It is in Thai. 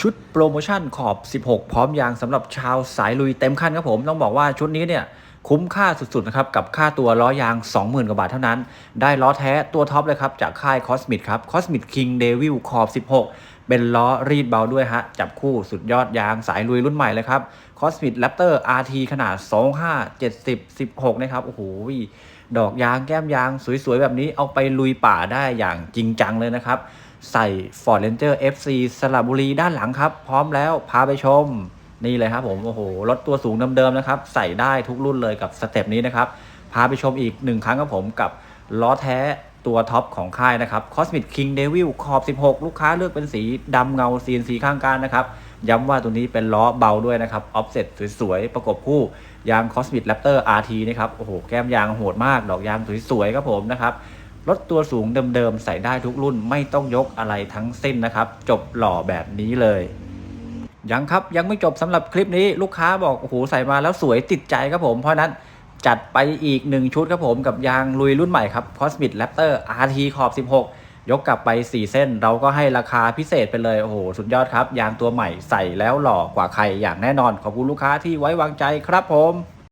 ชุดโปรโมชั่นขอบ 16 พร้อมยางสำหรับชาวสายลุยเต็มคันครับผม ต้องบอกว่าชุดนี้เนี่ยคุ้มค่าสุดๆนะครับกับค่าตัวล้อยาง 20,000 กว่าบาทเท่านั้น ได้ล้อแท้ตัวท็อปเลยครับ จากค่าย Cosmic ครับ Cosmic King Devil ขอบ 16 เป็นล้อรีดเบาด้วยฮะ จับคู่สุดยอดยางสายลุยรุ่นใหม่เลยครับ Cosmic Raptor RT ขนาด 25 70 16 นะครับ โอ้โหดอกยางแก้มยางสวยๆ แบบนี้เอาไปลุยป่าได้อย่างจริงจังเลยนะครับ ใส่ Ford Ranger FC สระบุรีด้านหลังครับ พร้อมแล้วพาไปชมนี่เลยครับผมโอ้โหรถตัวสูงเดิมๆนะครับ ใส่ได้ทุกรุ่นเลยกับสเต็ปนี้นะครับ พาไปชมอีกหนึ่งครั้งครับผมกับล้อแท้ตัวท็อปของค่ายนะครับ Cosmic King Devil ขอบ 16 ลูกค้าเลือกเป็นสีดำเงา CNC ข้างการนะครับ ย้ำว่าตัวนี้เป็นล้อเบาด้วยนะครับ offset สวยๆ ประกบคู่ ยาง Cosmic Raptor RT นะครับ โอ้โห แก้มยางโหดมาก ดอกยางสวยๆ ครับผมนะครับ รถตัวสูงเดิมๆ ใส่ได้ทุกรุ่นไม่ต้องยกอะไรทั้งสิ้นนะครับ จบหล่อแบบนี้เลย ยังครับยังไม่จบสำหรับคลิปนี้ลูกค้าบอกโอ้โหใส่มาแล้วสวยติดใจครับผม เพราะนั้นจัดไปอีก 1 ชุดครับผมกับยางลุยรุ่นใหม่ครับ Cosmic Raptor RT ขอบ 16 ยกกลับไป 4 เส้น เราก็ให้ราคาพิเศษไปเลย โอ้โห สุดยอดครับ ยางตัวใหม่ใส่แล้วหล่อกว่าใครอย่างแน่นอน ขอบคุณลูกค้าที่ไว้วางใจครับผม